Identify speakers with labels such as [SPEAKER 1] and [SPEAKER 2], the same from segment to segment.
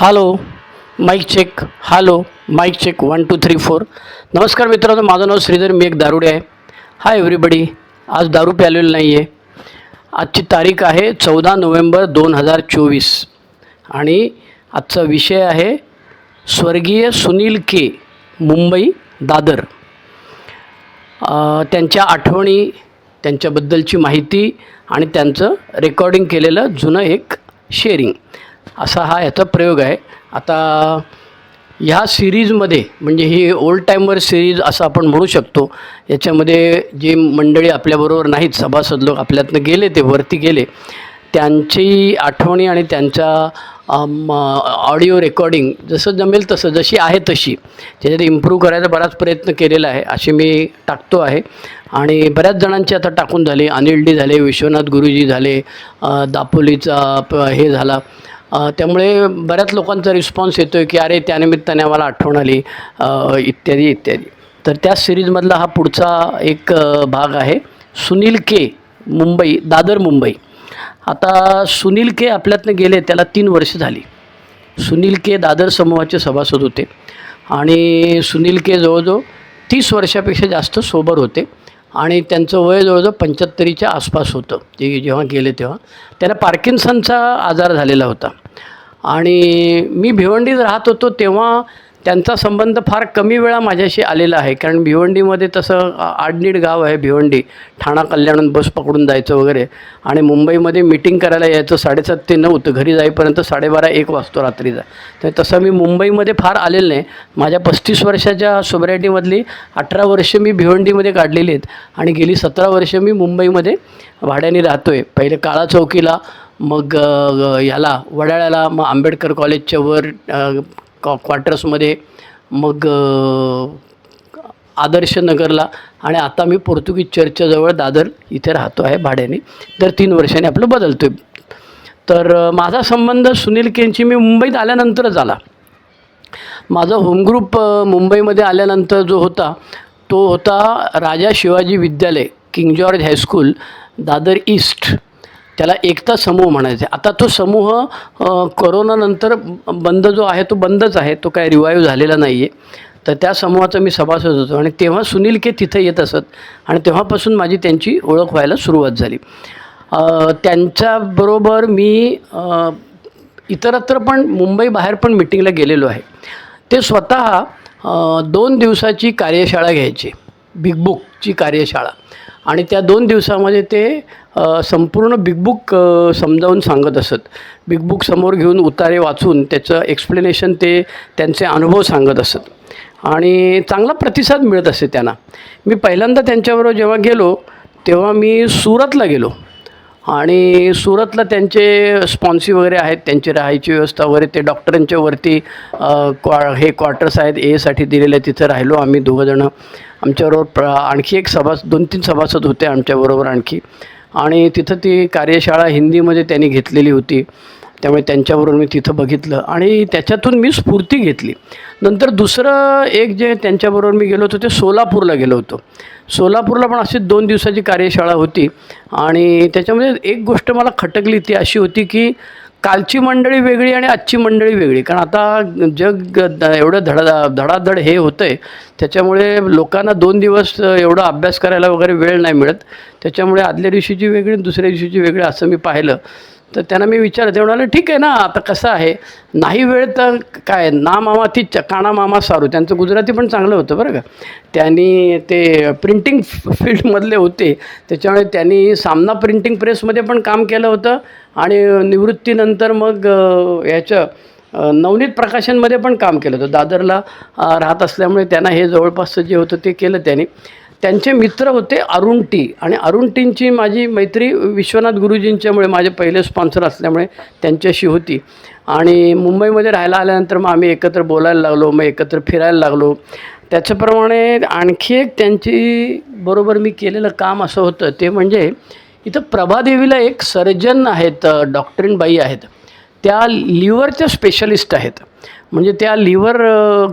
[SPEAKER 1] Hello mic check hello mic check one two three four नमस्कार मित्रांनो माझं नाव श्रीधर मी एक दारुडे आहे. हाय एव्हरीबडी आज दारू प्यालेलं नाही आहे आजची तारीख आहे चौदा नोव्हेंबर दोन हजार चोवीस. आणि आजचा विषय आहे स्वर्गीय सुनील के मुंबई दादर. त्यांच्या आठवणी त्यांच्याबद्दलची माहिती आणि त्यांचं रेकॉर्डिंग केलेलं जुनं एक शेअरिंग असा हा याचा प्रयोग आहे. आता ह्या सिरीजमध्ये म्हणजे ही ओल्ड टाईमवर सिरीज असं आपण म्हणू शकतो याच्यामध्ये जे मंडळी आपल्याबरोबर नाहीत सभासद लोक आपल्यातनं गेले ते वरती गेले त्यांची आठवणी आणि त्यांचा ऑडिओ रेकॉर्डिंग जसं जमेल तसं जशी आहे तशी त्याच्यात इम्प्रूव्ह करायचा बराच प्रयत्न केलेला आहे असे मी टाकतो आहे. आणि बऱ्याच जणांची आता टाकून झाले अनिल डी झाले विश्वनाथ गुरुजी झाले दापोलीचा प हे झाला त्यामुळे बऱ्याच लोकांचा रिस्पॉन्स येतो आहे की अरे त्यानिमित्ताने आम्हाला आठवण आली इत्यादी इत्यादी. तर त्या सिरीजमधला हा पुढचा एक भाग आहे. सुनील के मुंबई दादर मुंबई. आता सुनील के आपल्यातनं गेले त्याला तीन वर्ष झाली. सुनील के दादर समूहाचे सभासद होते. आणि सुनील के जवळजवळ तीस वर्षापेक्षा जास्त सोबर होते. आणि त्यांचं वय जवळजवळ पंच्याहत्तरीच्या आसपास होतं. ते जेव्हा गेले तेव्हा. त्यांना पार्किन्सनचा आजार झालेला होता. आणि मी भिवंडीत राहत होतो तेव्हा त्यांचा संबंध फार कमी वेळा माझ्याशी आलेला आहे. कारण भिवंडीमध्ये तसं आडनीड गाव आहे भिवंडी. ठाणा कल्याण बस पकडून जायचं वगैरे. आणि मुंबईमध्ये मिटिंग करायला यायचं साडेसात ते नऊ. तर घरी जाईपर्यंत साडेबारा एक वाजतो रात्रीचा. तर तसं मी मुंबईमध्ये फार आलेलं नाही. माझ्या पस्तीस वर्षाच्या सोबरायटीमधली अठरा वर्ष मी भिवंडीमध्ये काढलेली आहेत. आणि गेली सतरा वर्ष मी मुंबईमध्ये भाड्याने राहतो आहे पहिले काळा चौकीला मग याला वडाळ्याला मग आंबेडकर कॉलेजच्या वर कॉ क्वार्टर्समध्ये मग आदर्श नगरला. आणि आता मी पोर्तुगीज चर्चजवळ दादर इथे राहतो आहे भाड्याने. दर तीन वर्षांनी आपलं बदलतो आहे तर माझा संबंध सुनील केंची मी मुंबईत आल्यानंतरच आला. माझा होमग्रुप ग्रुप मुंबईमध्ये आल्यानंतर जो होता तो होता Raja Shivaji Vidyalaya king George high school Dadar east. त्याला एकता समूह म्हणायचे. आता तो समूह करोनानंतर बंद जो आहे तो बंदच आहे. तो काय रिवाईव्ह झालेला नाही आहे तर त्या समूहाचा मी सभासद होतो. आणि तेव्हा सुनील के तिथे येत असत. आणि तेव्हापासून माझी त्यांची ओळख व्हायला सुरुवात झाली. त्यांच्याबरोबर मी इतरत्र पण मुंबई बाहेर पण मिटिंगला गेलेलो आहे. ते स्वतः दोन दिवसाची कार्यशाळा घ्यायची. बिग बुकची कार्यशाळा. आणि त्या दोन दिवसामध्ये ते संपूर्ण बिग बुक समजावून सांगत असत. बिग बुक समोर घेऊन उतारे वाचून त्याचं एक्सप्लेनेशन ते त्यांचे अनुभव सांगत असत. आणि चांगला प्रतिसाद मिळत असे त्यांना. मी पहिल्यांदा त्यांच्याबरोबर जेव्हा गेलो तेव्हा मी सुरतला गेलो. आणि सुरतला त्यांचे स्पॉन्सी वगैरे आहेत त्यांची राहायची व्यवस्था वगैरे ते डॉक्टरांच्या वरती क्वा हे क्वार्टर्स आहेत एसाठी दिलेले तिथं राहिलो आम्ही दोघंजणं आमच्याबरोबर प्र आणखी एक सभा दोन तीन सभासद होते आमच्याबरोबर आणखी. आणि तिथं ती कार्यशाळा हिंदीमध्ये त्यांनी घेतलेली होती. त्यामुळे त्यांच्याबरोबर मी तिथं बघितलं आणि त्याच्यातून मी स्फूर्ती घेतली. नंतर दुसरं एक जे त्यांच्याबरोबर मी गेलो होतो ते सोलापूरला गेलो होतो. सोलापूरला पण अशी दोन दिवसाची कार्यशाळा होती आणि त्याच्यामध्ये एक गोष्ट मला खटकली ती अशी होती की कालची मंडळी वेगळी आणि आजची मंडळी वेगळी. कारण आता जग एवढं धडा धडाधड हे होतं आहे त्याच्यामुळे लोकांना दोन दिवस एवढा अभ्यास करायला वगैरे वेळ नाही मिळत. त्याच्यामुळे आदल्या दिवशीची वेगळी दुसऱ्या दिवशीची वेगळी असं मी पाहिलं. तर त्यांना मी विचारलं ते म्हणाले ठीक आहे ना आता कसं आहे? नाही वेळ तर काय ना मामा ती च- काना मामा सारू. त्यांचं गुजराती पण चांगलं होतं बरं का. त्यांनी ते प्रिंटिंग फील्डमधले होते. त्याच्यामुळे त्यांनी सामना प्रिंटिंग प्रेसमध्ये पण काम केलं होतं. आणि निवृत्तीनंतर मग याचं नवनीत प्रकाशनमध्ये पण काम केलं होतं. दादरला राहत असल्यामुळे त्यांना हे जवळपासचं जे होतं ते केलं त्यांनी. त्यांचे मित्र होते अरुणटी आणि अरुणटींची माझी मैत्री विश्वनाथ गुरुजींच्यामुळे माझे पहिले स्पॉन्सर असल्यामुळे त्यांच्याशी होती. आणि मुंबईमध्ये राहायला आल्यानंतर मग आम्ही एकत्र बोलायला लागलो मग एकत्र फिरायला लागलो. त्याच्याप्रमाणे आणखी एक त्यांची बरोबर मी केलेलं काम असं होतं ते म्हणजे इथं प्रभादेवीला एक सर्जन आहेत डॉक्टरीन बाई आहेत. त्या लिव्हरच्या स्पेशलिस्ट आहेत. म्हणजे त्या लिव्हर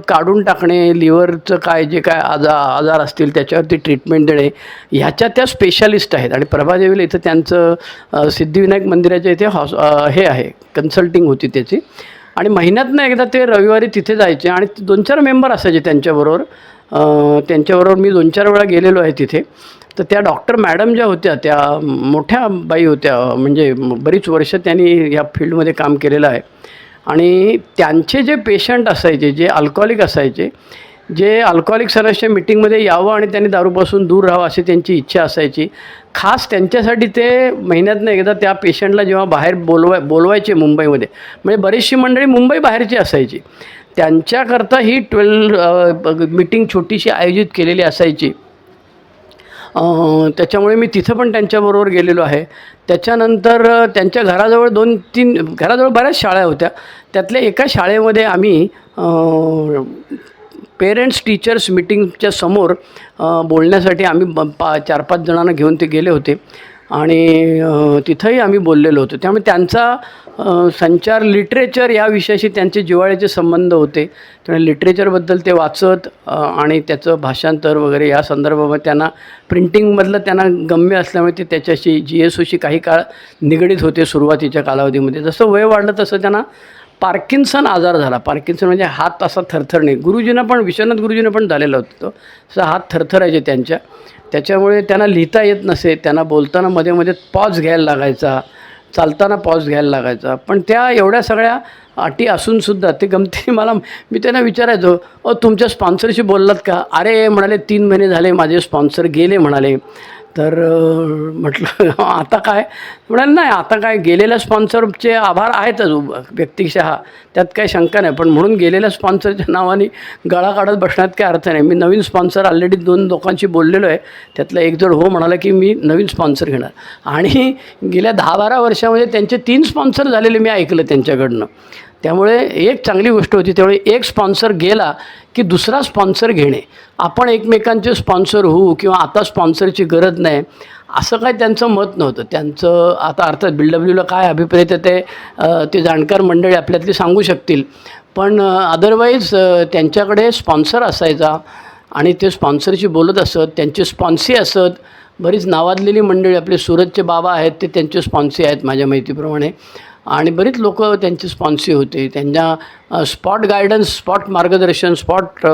[SPEAKER 1] काढून टाकणे लिव्हरचं काय जे काय आजार आजार असतील त्याच्यावरती ट्रीटमेंट देणे ह्याच्या त्या स्पेशालिस्ट आहेत. आणि प्रभादेवीला इथं त्यांचं सिद्धिविनायक मंदिराच्या इथे हॉस हे आहे कन्सल्टिंग होती त्याची. आणि महिन्यातनं एकदा ते रविवारी तिथे जायचे आणि दोन चार मेंबर असायचे त्यांच्याबरोबर. त्यांच्याबरोबर मी दोन चार वेळा गेलेलो आहे तिथे. तर त्या डॉक्टर मॅडम ज्या होत्या त्या मोठ्या बाई होत्या म्हणजे बरीच वर्ष त्यांनी या फील्डमध्ये काम केलेलं आहे. आणि त्यांचे जे पेशंट असायचे जे अल्कॉलिक असायचे जे अल्कॉलिक सरासच्या मिटिंगमध्ये यावं आणि त्यांनी दारूपासून दूर राहावं अशी त्यांची इच्छा असायची. खास त्यांच्यासाठी ते महिन्यातनं एकदा त्या पेशंटला जेव्हा बाहेर बोलवाय बोलवायचे मुंबईमध्ये म्हणजे बरीचशी मंडळी मुंबई बाहेरची असायची. त्यांच्याकरता ही ट्वेल्व मिटिंग छोटीशी आयोजित केलेली असायची. त्याच्यामुळे मी तिथं पण त्यांच्याबरोबर गेलेलो आहे. त्याच्यानंतर त्यांच्या घराजवळ दोन तीन घराजवळ बऱ्याच शाळा होत्या. त्यातल्या एका शाळेमध्ये आम्ही पेरेंट्स टीचर्स मिटिंगच्या समोर बोलण्यासाठी आम्ही ब पा चार पाच जणांना घेऊन ते गेले होते. आणि तिथंही आम्ही बोललेलो होतो. त्यामुळे त्यांचा संचार लिटरेचर या विषयाशी त्यांचे जिव्हाळ्याचे संबंध होते. त्यामुळे लिटरेचरबद्दल ते वाचत आणि त्याचं भाषांतर वगैरे या संदर्भामध्ये त्यांना प्रिंटिंगमधलं त्यांना गम्य असल्यामुळे ते त्याच्याशी जी एस ओशी काही काळ निगडीत होते सुरुवातीच्या कालावधीमध्ये. जसं वय वाढलं तसं त्यांना पार्किन्सन आजार झाला. पार्किन्सन म्हणजे हात असा थरथरणे. गुरुजींना पण विश्वनाथ गुरुजींना पण झालेला होता. तो असा हात थरथरायचे त्यांच्या. त्याच्यामुळे त्यांना लिहिता येत नसे त्यांना बोलताना मध्ये मध्ये पॉज घ्यायला लागायचा चालताना पॉज घ्यायला लागायचा. पण त्या एवढ्या सगळ्या अटी असूनसुद्धा ते गमतीने मला मी त्यांना विचारायचो अ तुमच्या स्पॉन्सरशी बोललात का? अरे म्हणाले तीन महिने झाले माझे स्पॉन्सर गेले म्हणाले. तर म्हटलं आता काय? म्हणाल नाही आता काय गेलेल्या स्पॉन्सरचे आभार आहेतच उभ- व्यक्तिशः. त्यात काही शंका नाही पण म्हणून गेलेल्या स्पॉन्सरच्या नावाने गळा काढत बसण्यात काय अर्थ नाही. मी नवीन स्पॉन्सर ऑलरेडी दोन लोकांशी बोललेलो आहे. त्यातला एकजण हो म्हणाला की मी नवीन स्पॉन्सर घेणार. आणि गेल्या दहा बारा वर्षामध्ये त्यांचे तीन स्पॉन्सर झालेले मी ऐकलं त्यांच्याकडनं. त्यामुळे एक चांगली गोष्ट होती त्यामुळे एक स्पॉन्सर गेला की दुसरा स्पॉन्सर घेणे. आपण एकमेकांचे स्पॉन्सर होऊ किंवा आता स्पॉन्सरची गरज नाही असं काय त्यांचं मत नव्हतं. त्यांचं आता अर्थात बी डब्ल्यूला काय अभिप्रेत आहे ते ते जाणकार मंडळी आपल्यातली सांगू शकतील. पण अदरवाईज त्यांच्याकडे स्पॉन्सर असायचा आणि ते स्पॉन्सरशी बोलत असत त्यांचे स्पॉन्सी असत. बरीच नावाजलेली मंडळी आपले सुरतचे बाबा आहेत ते त्यांचे स्पॉन्सी आहेत माझ्या माहितीप्रमाणे. आणि बरीच लोक त्यांचे स्पॉन्सी होते. त्यांच्या स्पॉट गायडन्स स्पॉट मार्गदर्शन स्पॉट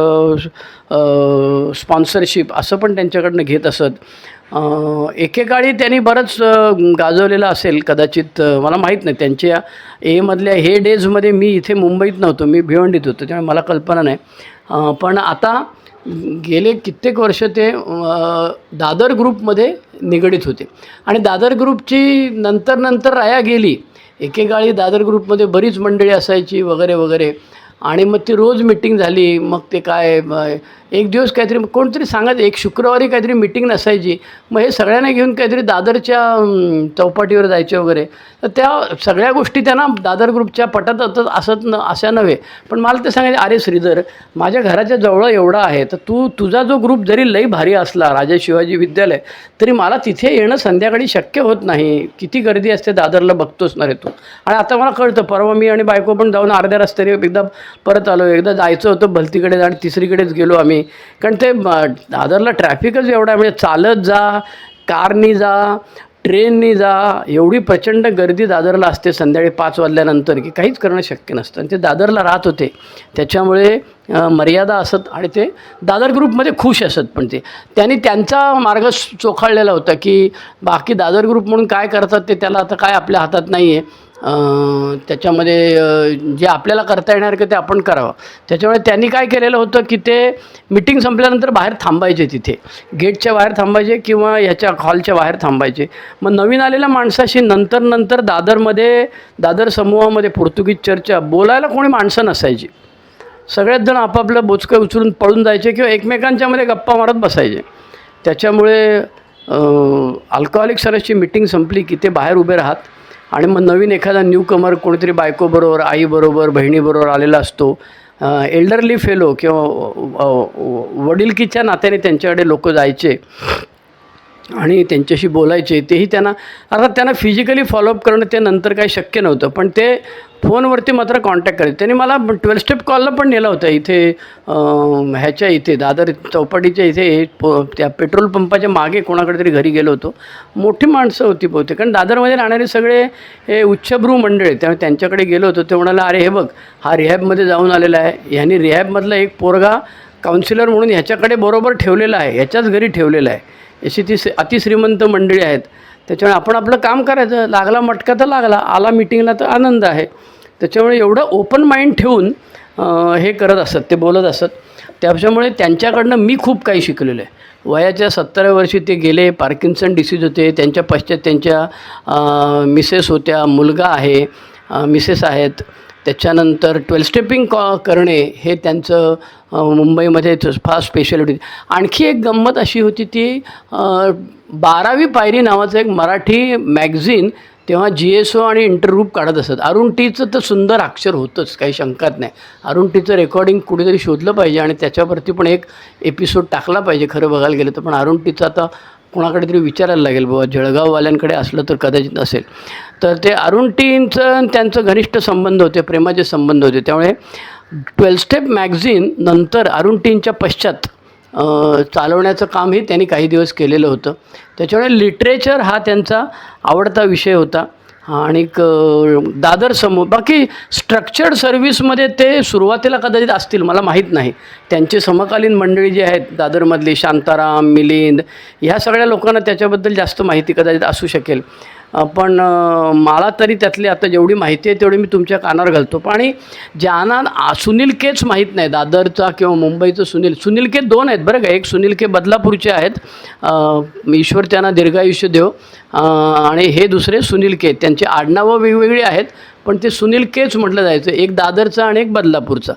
[SPEAKER 1] स्पॉन्सरशिप असं पण त्यांच्याकडनं घेत असत. एकेकाळी त्यांनी बरंच गाजवलेलं असेल कदाचित मला माहीत नाही. त्यांच्या एमधल्या हे डेजमध्ये मी इथे मुंबईत नव्हतो. मी भिवंडीत होतो. त्यामुळे मला कल्पना नाही. पण आता गेले कित्येक वर्ष ते दादर ग्रुपमध्ये निगडीत होते. आणि दादर ग्रुपची नंतर नंतर राया गेली. एकेकाळी दादर ग्रुपमध्ये बरीच मंडळी असायची वगैरे वगैरे. आणि मग ती रोज मिटिंग झाली मग ते काय एक दिवस काहीतरी कोणतरी सांगायचं एक शुक्रवारी काहीतरी मिटिंग नसायची. मग हे सगळ्यांना घेऊन काहीतरी दादरच्या चौपाटीवर जायचे वगैरे. तर त्या सगळ्या गोष्टी त्यांना दादर ग्रुपच्या पटात असत असत न अशा नव्हे. पण मला ते सांगायचे अरे श्रीधर माझ्या घराच्या जवळ एवढा आहे तर तू तुझा जो ग्रुप जरी लई भारी असला राजा शिवाजी विद्यालय तरी मला तिथे येणं संध्याकाळी शक्य होत नाही. किती गर्दी असते दादरला बघतोच ना रे तू. आणि आता मला कळतं परवा मी आणि बायको पण जाऊन अर्ध्या रस्त्याने एकदा परत आलो. एकदा जायचं होतं भलतीकडे आणि तिसरीकडेच गेलो आम्ही. कारण ते दादरला ट्रॅफिकच एवढा म्हणजे चालत जा कारनी जा ट्रेननी जा एवढी प्रचंड गर्दी दादरला असते संध्याकाळी पाच वाजल्यानंतर की काहीच करणं शक्य नसतं. आणि ते दादरला राहत होते. त्याच्यामुळे मर्यादा असत आणि ते दादर ग्रुपमध्ये खुश असत पण ते. त्यांनी त्यांचा मार्ग चोखाळलेला होता की बाकी दादर ग्रुप म्हणून काय करतात ते त्याला आता काय आपल्या हातात नाही आहे त्याच्यामध्ये जे आपल्याला करता येणार का ते आपण करावं. त्याच्यामुळे त्यांनी काय केलेलं होतं की ते मिटिंग संपल्यानंतर बाहेर थांबायचे तिथे. गेटच्या बाहेर थांबायचे किंवा ह्याच्या हॉलच्या बाहेर थांबायचे. मग नवीन आलेल्या माणसाशी नंतर नंतर दादरमध्ये दादर समूहामध्ये पोर्तुगीज चर्चा बोलायला कोणी माणसं नसायची. सगळ्याच जण आपापलं बोचकं उचलून पळून जायचे किंवा एकमेकांच्यामध्ये गप्पा मारत बसायचे. त्याच्यामुळे अल्कोहोलिक सरसची मिटिंग संपली की ते बाहेर उभे राहत. आणि मग नवीन एखादा न्यू कमर कोणीतरी बायकोबरोबर आईबरोबर बहिणीबरोबर आलेला असतो. एल्डरली फेलो किंवा अ, वडीलकीच्या नात्याने त्यांच्याकडे लोक जायचे. आणि त्यांच्याशी बोलायचे तेही त्यांना अर्थात त्यांना फिजिकली फॉलोअप करणं ते नंतर काही शक्य नव्हतं. पण ते फोनवरती मात्र कॉन्टॅक्ट करायचे. त्यांनी मला ट्वेल्व स्टेप कॉलला पण नेलं होतं. इथे ह्याच्या इथे दादर चौपाटीच्या इथे प- त्या पेट्रोल पंपाच्या मागे कोणाकडे तरी घरी गेलो होतो. मोठी माणसं होती बहुतेक. कारण दादरमध्ये राहणारे सगळे हे उच्चभ्रू मंडळ आहे त्यामुळे त्यांच्याकडे गेलो होतो. ते म्हणाला अरे हे बघ हा रिहॅबमध्ये जाऊन आलेला आहे. ह्यानी रिहॅबमधला एक पोरगा काउन्सिलर म्हणून ह्याच्याकडे बरोबर ठेवलेला आहे. ह्याच्याच घरी ठेवलेला आहे. अशी ती अतिश्रीमंत मंडळी आहेत. त्याच्यामुळे आपण आपलं काम करायचं. लागला मटका तर लागला. आला मिटिंगला तर आनंद आहे. त्याच्यामुळे एवढं ओपन माइंड ठेवून हे करत असत ते बोलत असत. त्याच्यामुळे त्यांच्याकडनं मी खूप काही शिकलेलो आहे. वयाच्या सत्तराव्या वर्षी ते गेले पार्किन्सन डिसीज होते. त्यांच्या पश्चात त्यांच्या मिसेस होत्या. मुलगा आहे मिसेस आहेत. त्याच्यानंतर ट्वेल्व स्टेपिंग कॉ करणे हे त्यांचं मुंबईमध्ये फार स्पेशालिटी आणखी एक गंमत अशी होती ती बारावी पायरी नावाचं एक मराठी मॅगझिन तेव्हा जी एस ओ आणि इंटरग्रुप काढत असत. अरुण टीचं तर सुंदर अक्षर होतंच काही शंकात नाही. अरुण टीचं रेकॉर्डिंग कुठेतरी शोधलं पाहिजे आणि त्याच्यावरती पण एक एपिसोड टाकला पाहिजे खरं बघायला गेलं तर. पण अरुण टीचं आता कोणाकडे तरी विचारायला लागेल बाबा जळगाववाल्यांकडे असलं तर कदाचित असेल तर ते अरुणटींचं आणि त्यांचं घनिष्ठ संबंध होते प्रेमाचे संबंध होते. त्यामुळे ट्वेल्थ स्टेप मॅगझिन नंतर अरुणटींच्या पश्चात चालवण्याचं कामही त्यांनी काही दिवस केलेलं होतं. त्याच्यामुळे लिटरेचर हा त्यांचा आवडता विषय होता. आणि दादर समूह बाकी स्ट्रक्चर्ड सर्व्हिसमध्ये ते सुरुवातीला कदाचित असतील मला माहीत नाही. त्यांचे समकालीन मंडळी जी आहेत दादरमधली शांताराम मिलिंद ह्या सगळ्या लोकांना त्याच्याबद्दल जास्त माहिती कदाचित असू शकेल. पण मला तरी त्यातली आता जेवढी माहिती आहे तेवढी मी तुमच्या कानावर घालतो. पण आणि ज्यांना सुनील केच माहीत नाही दादरचा किंवा मुंबईचं सुनील सुनील के दोन आहेत बरं का एक सुनील के बदलापूरचे आहेत. ईश्वर त्यांना दीर्घायुष्य देव. आणि हे दुसरे सुनील के त्यांची आडनावं वेगवेगळी आहेत पण ते सुनील केच म्हटलं जायचं एक दादरचा आणि एक बदलापूरचा.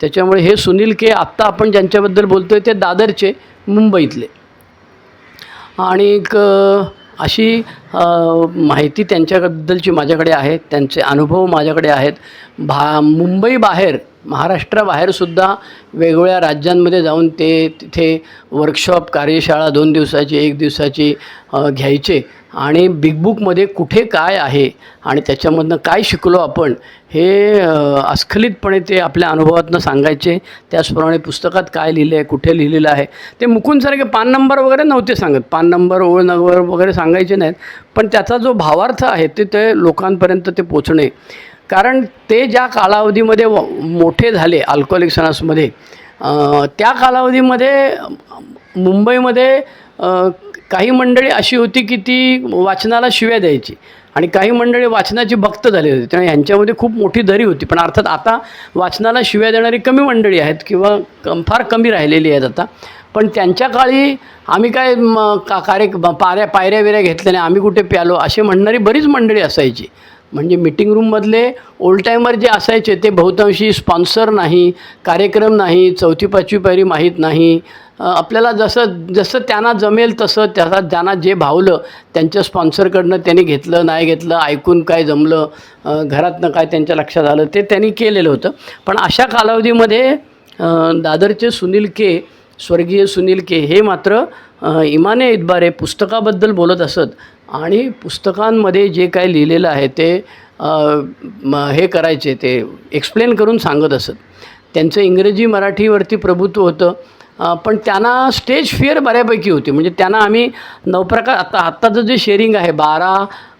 [SPEAKER 1] त्याच्यामुळे हे सुनील के आत्ता आपण ज्यांच्याबद्दल बोलतो आहे ते दादरचे मुंबईतले. आणि अशी माहिती त्यांच्याबद्दलची माझ्याकडे आहे त्यांचे अनुभव माझ्याकडे आहेत. भा मुंबईबाहेर महाराष्ट्राबाहेरसुद्धा वेगवेगळ्या राज्यांमध्ये जाऊन ते तिथे वर्कशॉप कार्यशाळा दोन दिवसाची एक दिवसाची घ्यायचे. आणि बिग बुकमध्ये कुठे काय आहे आणि त्याच्यामधनं काय शिकलो आपण हे अस्खलितपणे ते आपल्या अनुभवातनं सांगायचे. त्याचप्रमाणे पुस्तकात काय लिहिलं आहे कुठे लिहिलेलं आहे ते मुकुंदसारखे पान नंबर वगैरे नव्हते सांगत. पान नंबर ओळ नंबर वगैरे सांगायचे नाहीत. पण त्याचा जो भावार्थ आहे ते ते लोकांपर्यंत ते पोचणे. कारण ते ज्या कालावधीमध्ये व- मोठे झाले अल्कोहोलिक सणासमध्ये त्या कालावधीमध्ये मुंबईमध्ये काही मंडळी अशी होती की ती वाचनाला शिव्या द्यायची. आणि काही मंडळी वाचनाची भक्त झाली होती. त्यामुळे ह्यांच्यामध्ये खूप मोठी दरी होती. पण अर्थात आता वाचनाला शिव्या देणारी कमी मंडळी आहेत किंवा कम फार कमी राहिलेली आहेत आता. पण त्यांच्या काळी आम्ही काय म, का कार्य पाऱ्या पायऱ्या बिऱ्या घेतल्या नाही. आम्ही कुठे प्यालो? असे म्हणणारी बरीच मंडळी असायची. म्हणजे मीटिंग रूममधले ओल्ड टायमर जे असायचे ते बहुतांशी स्पॉन्सर नाही कार्यक्रम नाही चौथी पाचवी पायरी माहीत नाही. आपल्याला जसं जसं त्यांना जमेल तसं त्याचा ज्यांना जे भावलं त्यांच्या स्पॉन्सरकडनं त्यांनी घेतलं नाही घेतलं ऐकून काय जमलं घरातनं काय त्यांच्या लक्षात आलं ते त्यांनी केलेलं होतं. पण अशा कालावधीमध्ये दादरचे सुनील के स्वर्गीय सुनील के हे मात्र इमाने इतबारे पुस्तकाबद्दल बोलत असत. आणि पुस्तकांमध्ये जे काय लिहिलेलं आहे ते हे करायचे ते एक्सप्लेन करून सांगत असत. त्यांचं इंग्रजी मराठीवरती प्रभुत्व होतं. पण त्यांना स्टेज फिअर बऱ्यापैकी होती. म्हणजे त्यांना आम्ही नवप्रकाश आता आत्ताचं जे शेअरिंग आहे बारा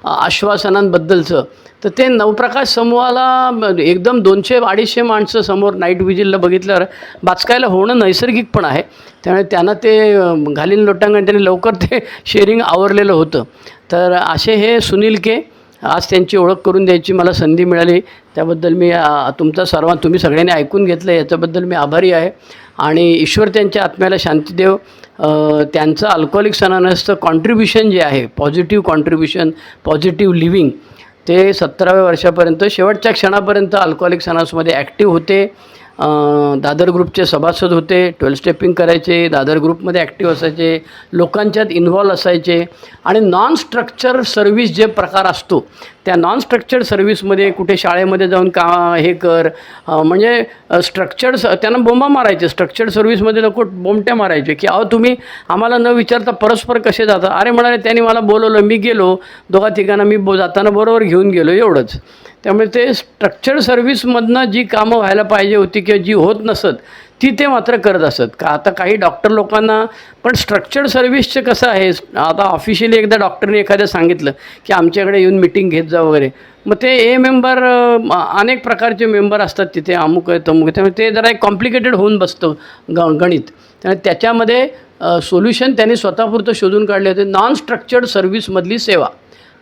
[SPEAKER 1] आश्वासनांबद्दलचं तर ते नवप्रकाश समूहाला एकदम दोनशे अडीचशे माणसं समोर नाईट विजिलला बघितल्यावर बाचकायला होणं नैसर्गिक पण आहे. त्यामुळे त्यांना ते घालीन लोटांगण त्यांनी लवकर ते शेअरिंग आवरलेलं होतं. तर असे हे सुनील के. आज त्यांची ओळख करून द्यायची मला संधी मिळाली. त्याबद्दल मी तुमचा सर्वां तुम्ही सगळ्यांनी ऐकून घेतलं. याच्याबद्दल मी आभारी आहे. आणि ईश्वर त्यांच्या आत्म्याला शांतीदेव देव. त्यांचं अल्कोहोलिक सनानसचं कॉन्ट्रीब्युशन जे आहे पॉझिटिव्ह कॉन्ट्रीब्युशन पॉझिटिव्ह लिव्हिंग ते सत्तराव्या वर्षापर्यंत शेवटच्या क्षणापर्यंत अल्कोहोलिक सनासमध्ये ॲक्टिव्ह होते. दादर ग्रुपचे सभासद होते ट्वेल्व स्टेपिंग करायचे दादर ग्रुपमध्ये ॲक्टिव्ह असायचे लोकांच्यात इन्व्हॉल्व असायचे. आणि नॉन स्ट्रक्चर सर्व्हिस जे प्रकार असतो त्या नॉन स्ट्रक्चर्ड सर्व्हिसमध्ये कुठे शाळेमध्ये जाऊन का हे कर म्हणजे स्ट्रक्चर्ड त्यांना बोंबा मारायचे. स्ट्रक्चर्ड सर्व्हिसमध्ये लोक बोमट्या मारायचे की अहो तुम्ही आम्हाला न विचारता परस्पर कसे जाता? अरे म्हणाले त्यांनी मला बोलवलं मी गेलो. दोघा तिघांना मी बो जाताना बरोबर घेऊन गेलो एवढंच. त्यामुळे ते स्ट्रक्चर्ड सर्व्हिसमधनं जी कामं व्हायला पाहिजे होती किंवा जी होत नसत ती ते मात्र करत असत. का आता काही डॉक्टर लोकांना पण स्ट्रक्चर्ड सर्व्हिसचं कसं आहे? आता ऑफिशियली एकदा डॉक्टरने एखाद्या सांगितलं की आमच्याकडे येऊन मिटिंग घेत जा वगैरे. मग ते ए मेंबर अनेक प्रकारचे मेंबर असतात तिथे अमुक आहे तमुक त्यामुळे ते जरा एक कॉम्प्लिकेटेड होऊन बसतं ग गणित. त्यामुळे त्याच्यामध्ये सोल्युशन त्यांनी स्वतःपुरतं शोधून काढले होते. नॉन स्ट्रक्चर्ड सर्व्हिसमधली सेवा.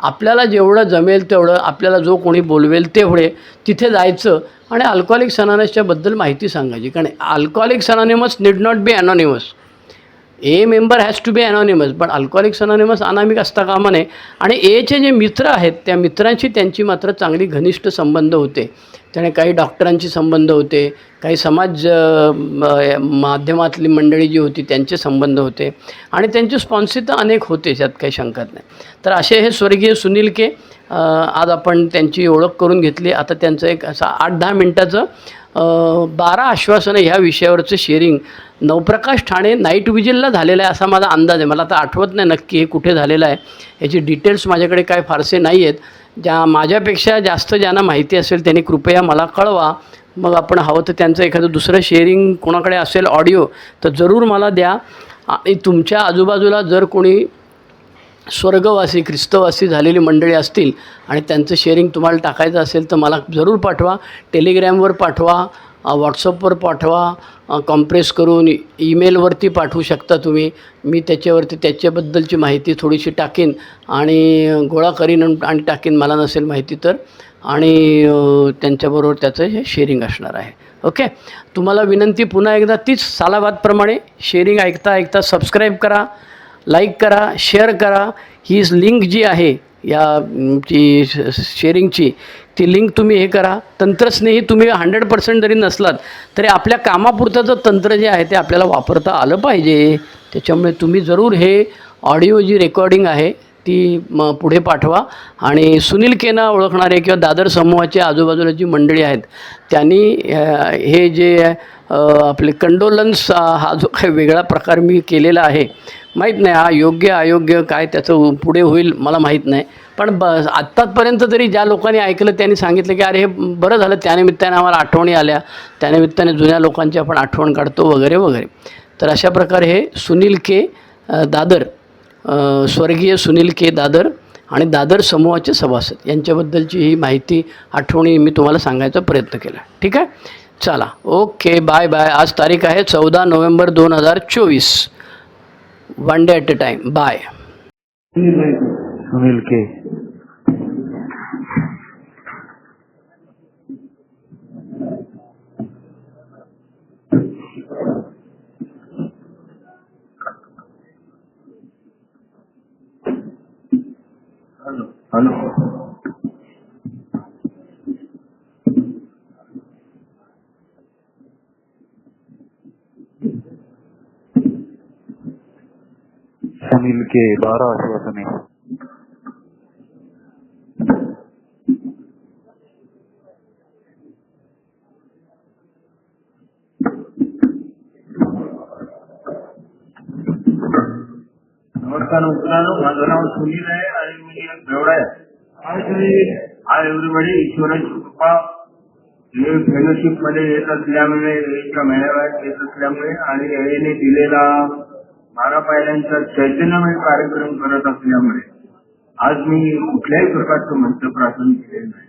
[SPEAKER 1] आपल्याला जेवढं जमेल तेवढं आपल्याला जो कोणी बोलवेल तेवढे तिथे जायचं आणि अल्कोहोलिक सनानसच्याबद्दल माहिती सांगायची. कारण Alcoholic Anonymous need not be anonymous a member has to be anonymous पण अल्कॉलिक्स अनॉनिमस अनामिक असता कामा नये. आणि एचे जे मित्र आहेत त्या मित्रांशी त्यांची मात्र चांगली घनिष्ठ संबंध होते. त्याने काही डॉक्टरांशी संबंध होते काही समाज माध्यमातली मंडळी जी होती त्यांचे संबंध होते. आणि त्यांचे स्पॉन्सर तर अनेक होते यात काही शंकात नाही. तर असे हे स्वर्गीय सुनील के आज आपण त्यांची ओळख करून घेतली. आता त्यांचं एक असं आठ दहा मिनटाचं बारा आश्वासनं ह्या विषयावरचं शेअरिंग नवप्रकाश ठाणे नाईट विजिलला झालेलं आहे असा माझा अंदाज आहे. मला आता आठवत नाही नक्की हे कुठे झालेलं आहे. याची डिटेल्स माझ्याकडे काय फारसे नाही आहेत ज्या माझ्यापेक्षा जास्त ज्यांना माहिती असेल त्यांनी कृपया मला कळवा. मग आपण हवं तर त्यांचं एखादं दुसरं शेअरिंग कोणाकडे असेल ऑडिओ तर जरूर मला द्या. आणि तुमच्या आजूबाजूला जर कोणी स्वर्गवासी ख्रिस्तवासी झालेली मंडळी असतील आणि त्यांचं शेअरिंग तुम्हाला टाकायचं असेल तर मला जरूर पाठवा. टेलिग्रॅमवर पाठवा व्हॉट्सअपवर पाठवा कॉम्प्रेस करून ईमेलवरती पाठवू शकता तुम्ही. मी त्याच्यावरती त्याच्याबद्दलची माहिती थोडीशी टाकेन आणि गोळा करीन आणि- टाकेन मला नसेल माहिती तर. आणि त्यांच्याबरोबर त्याचं हे शेअरिंग असणार आहे. ओके? तुम्हाला विनंती पुन्हा एकदा तीच सालाबादप्रमाणे. शेअरिंग ऐकता ऐकता सबस्क्राईब करा. लाईक करा शेअर करा. ही लिंक जी आहे या अम, ची शेअरिंगची ती लिंक तुम्ही हे करा. तंत्रस्नेही तुम्ही हंड्रेड पर्सेंट जरी नसलात तरी आपल्या कामापुरतं तंत्र जे आहे ते आपल्याला वापरता आलं पाहिजे. त्याच्यामुळे तुम्ही जरूर हे ऑडिओ जी रेकॉर्डिंग आहे ती म पुढे पाठवा. आणि सुनील केना ओळखणारे किंवा दादर समूहाच्या आजूबाजूला जी मंडळी आहेत त्यांनी हे जे आपले कंडोलन्स हा जो काही वेगळा प्रकार मी केलेला आहे माहीत नाही हा योग्य अयोग्य काय त्याचं पुढे होईल मला माहीत नाही. पण ब आत्तापर्यंत तरी ज्या लोकांनी ऐकलं त्यांनी सांगितलं की अरे हे बरं झालं त्यानिमित्ताने आम्हाला आठवणी आल्या. त्यानिमित्ताने जुन्या लोकांची आपण आठवण काढतो वगैरे वगैरे. तर अशा प्रकारे हे सुनील के दादर स्वर्गीय सुनील के दादर आणि दादर समूहाचे सभासद यांच्याबद्दलची ही माहिती आठवणी मी तुम्हाला सांगायचा प्रयत्न केला. ठीक आहे? चला. ओके. Bye bye. आज तारीख आहे चौदा नोव्हेंबर दोन हजार चोवीस. one day at a time. Bye.
[SPEAKER 2] Sunil K. Hello. Hello. Sunil के बारह आश्वासने.
[SPEAKER 3] नमस्कार मित्रांनो. माझं नाव सुनील आहे आणि मी एक बेवडा आहे. एव्हरीबडी ईश्वराची कृपा. फेलोशिपमध्ये येत असल्यामुळे एका मेळाव्यात येत असल्यामुळे आणि दिलेला बारा पायऱ्यांचा चैतन्यमय कार्यक्रम करत असल्यामुळे आज मी कुठल्याही प्रकारचं मंच प्राशन केलेलं नाही.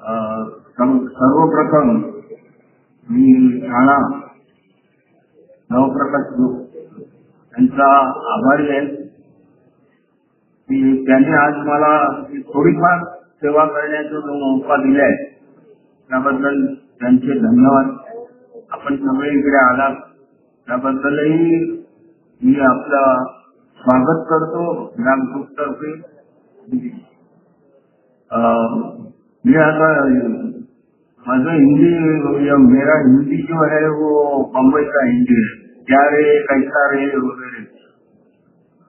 [SPEAKER 3] अं, सर्वप्रथम मी ठाणा नवप्रकाश ग्रुप त्यांचा आभारी आहे. की त्यांनी आज मला थोडीफार सेवा करण्याचा जो मौका दिलाय त्याबद्दल त्यांचे धन्यवाद. आपण सगळे इकडे आलात. त्याबद्दलही मी आपलं स्वागत करतो या ग्रुपतर्फे. मी आता माझं हिंदी मेरा हिंदी जो है वो बम्बई का हिंदी है. क्या रे कैसा रे वगैरे.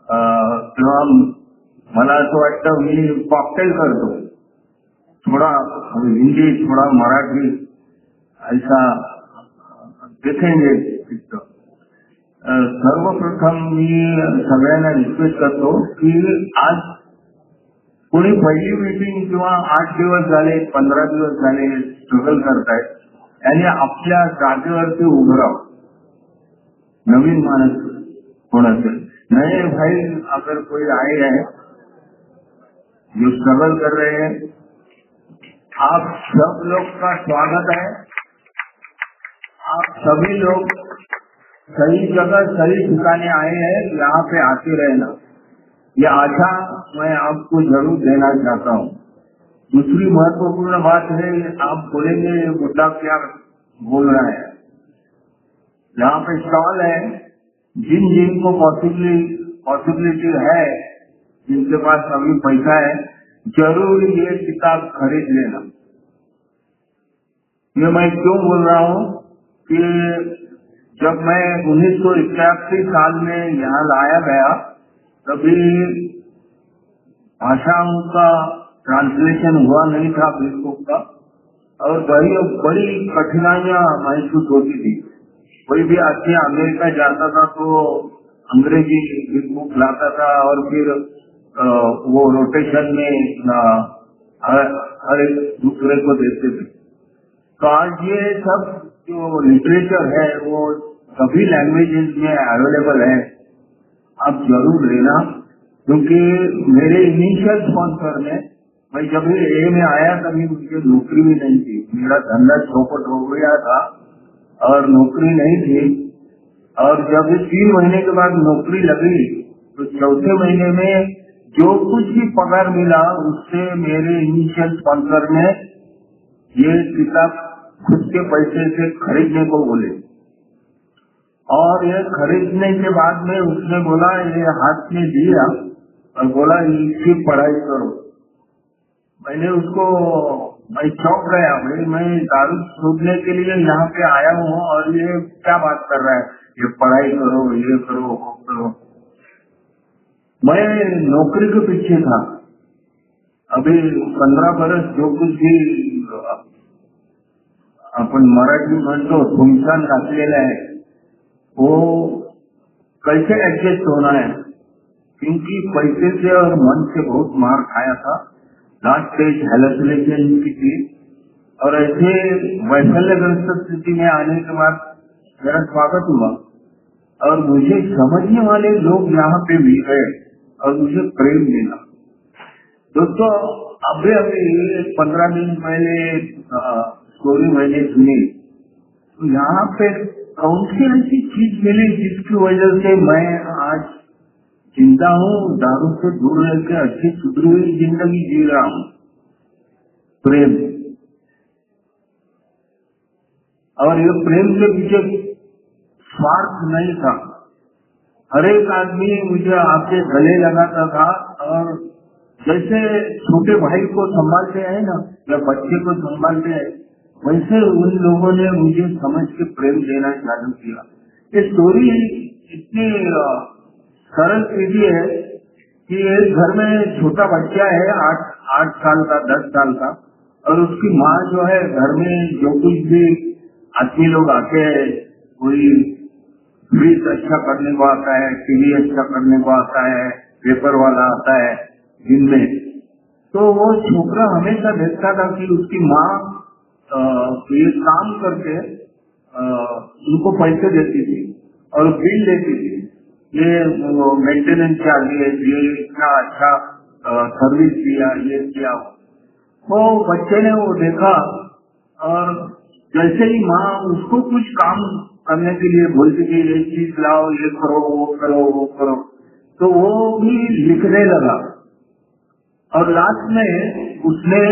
[SPEAKER 3] अं, तेव्हा मला असं वाटतं मी कॉकटेल करतो. थोड़ा हिंदी थोड़ा मराठी ऐसा देखेंगे पिक्चर सर्वप्रथम मी सगळ्यांना रिक्वेस्ट करतो की आज कोणी पहिली मीटिंग किंवा आठ दिवस झाले पंधरा दिवस झाले स्ट्रगल करतायत आणि आपल्या जागेवरती उभं राहावं. नवीन माणूस कोण असेल नए भाई अगर कोई आए हैं जो स्ट्रगल कर रहे हैं आप सब लोग का स्वागत है। आप सभी लोग सही जगह, सही ठिकाने आए हैं, यहाँ पे आते रहना। ये आशा मैं आपको ज़रूर देना चाहता हूँ। दूसरी महत्वपूर्ण बात है, आप बोलेंगे मुद्दा क्या बोल रहा है? यहाँ पे स्टॉल है। जिन जिनको पॉसिबली पॉसिबिलिटी है, जिनके पास अभी पैसा है, ज़रूर ये किताब खरीद लेना। ये मैं क्यों बोल रहा हूँ कि जब मैं उन्नीस सौ इक्यासी साल में यहाँ लाया गया, तभी भाषाओं का ट्रांसलेशन हुआ नहीं था फेसबुक का, और बड़ी बड़ी कठिनाइयाँ महसूस होती थी। कोई भी आदमी अमेरिका जाता था तो अंग्रेज़ी बुक लाता था और फिर वो रोटेशन में हर एक दूसरे को देते थे। तो आज ये सब जो लिटरेचर है, वो सभी लैंग्वेजेस में अवेलेबल है। आप ज़रूर लेना, क्योंकि मेरे इनिशियल स्पॉन्सर में मैं जब ए में आया, तभी मुझे नौकरी भी नहीं थी। मेरा धंधा चौपट हो गया था, और नौकरी नहीं थी। और जब तीन महीने के बाद नौकरी लगी तो चौथे महीने में जो कुछ भी पगार मिला, उससे मेरे इनिशियल स्पॉन्सर ने ये किताब खुद के पैसे से खरीदने को बोले। और ये खरीदने के बाद में उसने बोला, ये हाथ में दिया और बोला, इसकी पढ़ाई करो। मैंने उसको, मैं चौंक गया, भाई, मैं दारू छोड़ने के लिए यहाँ पे आया हूँ और ये क्या बात कर रहा है? ये पढ़ाई करो, ये करो, वो करो। मैं नौकरी के पीछे था। अभी पंद्रह बरस जो कुछ भी आपण मराठी म्हणतो थुमसान घातलेला आहे. वो कैसे एडजस्ट होना है क्योंकि पैसे से और मन से बहुत मार खाया था. लास्ट स्टेज हेलोसिनेशन की थी. और ऐसे वैफल्यग्रस्त स्थिति में आने के बाद मेरा स्वागत हुआ। और मुझे समझने वाले लोग यहाँ पे मिल गए और मुझे प्रेम मिला। दोस्तों अभी अभी पंद्रह दिन पहले स्टोरी मैंने सुनी। तो यहाँ पे कौन सी ऐसी चीज़ मिली जिसकी वजह से मैं आज ज़िंदा हूँ, दारू से दूर रहकर अच्छी सुधरी हुई ज़िंदगी जी रहा हूँ? प्रेम। और ये प्रेम के पीछे स्वार्थ नहीं था। हर एक आदमी मुझे आपके गले लगाता था और जैसे छोटे भाई को संभालते हैं ना, या बच्चे को संभालते हैं वैसे उन लोगों ने मुझे समझ के प्रेम देना चालू किया। ये स्टोरी इतनी सरल सीधी है कि एक घर में छोटा बच्चा है, आठ आठ साल का, दस साल का, और उसकी माँ जो है घर में जो कुछ भी आदमी लोग आते हैं, कोई फ्रिज अच्छा करने को आता है टीवी अच्छा करने को आता है पेपर वाला आता है, दिन में। तो वो छोकरा हमेशा देखता था कि उसकी माँ अ, ये काम करके उनको पैसे देती थी और बिल देती थी। ये मेंटेनेंस चार्जेस ये इतना अच्छा सर्विस दिया ये किया। तो बच्चे ने वो देखा और जैसे ही माँ उसको कुछ काम करने के लिए बोलती थी ये चीज़ लाओ ये करो वो करो वो करो। तो वो भी लिखने लगा। और लास्ट में उसने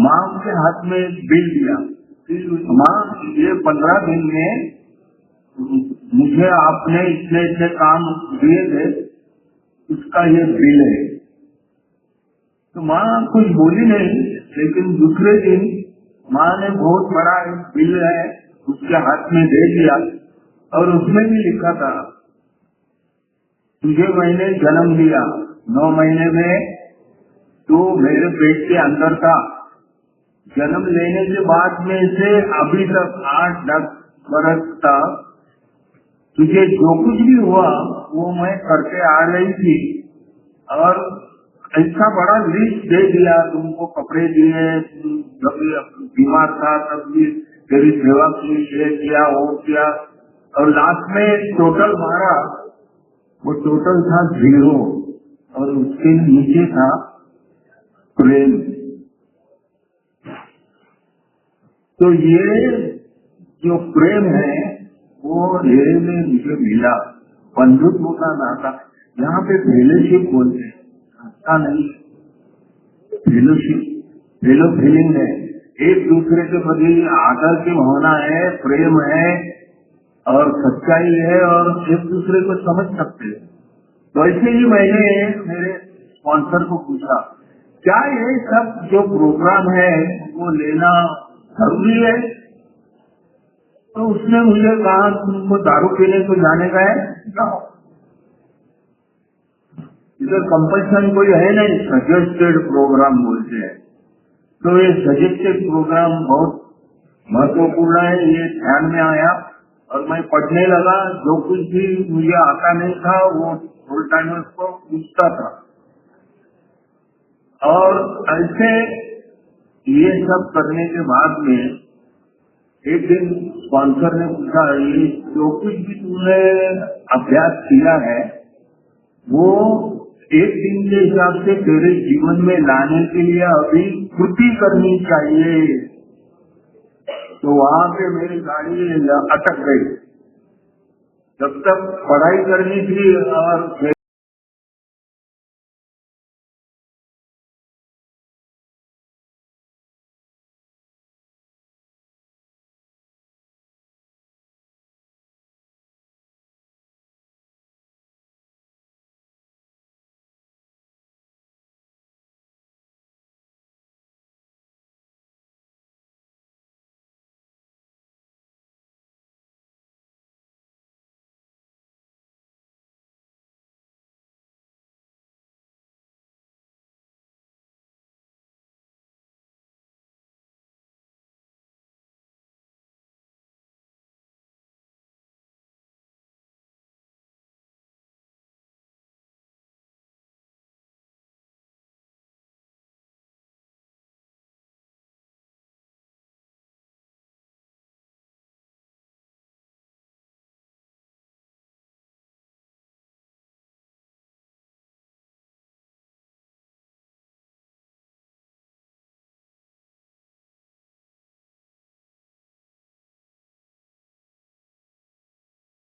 [SPEAKER 3] माँ के हाथ में बिल दिया। माँ, ये पंद्रह दिन में मुझे आपने इतने इतने काम दिए थे, उसका ये बिल है। तो माँ कुछ बोली नहीं, लेकिन दूसरे दिन माँ ने बहुत बड़ा बिल है, उसके हाथ में दे दिया और उसमें भी लिखा था, तुझे मैंने जन्म दिया। नौ महीने में तू मेरे पेट के अंदर था। जन्म लेने के बाद में से अभी तक आठ, दस बरस तक तुझे जो कुछ भी हुआ, वो मैं करके आ रही थी। और ऐसा बड़ा लिस्ट दे दिया, तुमको कपड़े दिए, जब बीमार था, तब भी तेरी सेवा की ये किया, वो किया। और लास्ट में टोटल मारा, वो टोटल था ज़ीरो और उसके नीचे था प्रेम। तो ये जो प्रेम है, वो धीरे में मुझे मिला। बंधुत्व का नाता यहाँ पे फेलोशिप बोलते हैं। नाता नहीं। फेलोशिप फेलो फीलिंग है। एक दूसरे के प्रति आदर की भावना है, प्रेम है, और सच्चाई है, और एक दूसरे को समझ सकते हैं। तो ऐसे ही मैंने मेरे स्पॉन्सर को पूछा क्या ये सब जो प्रोग्राम है, वो लेना ज़रूरी है? तो उसने मुझे कहा तुमको दारू पीने को जाने का है। इधर कंपल्सन कोई है नहीं सजेस्टेड प्रोग्राम बोलते हैं। तो ये सजेस्टेड प्रोग्राम बहुत महत्वपूर्ण है, ये ध्यान में आया। और मैं पढ़ने लगा, जो कुछ भी मुझे आता नहीं था, वो फुल टाइम को पूछता था। और ऐसे ये सब करने के बाद में एक दिन स्पॉन्सर ने पूछा जो कुछ भी तुमने अभ्यास किया है, वो एक दिन के हिसाब से तेरे जीवन में लाने के लिए अभी कृति करनी चाहिए? तो वहाँ पे मेरी गाड़ी अटक गई। जब तक पढ़ाई करनी थी और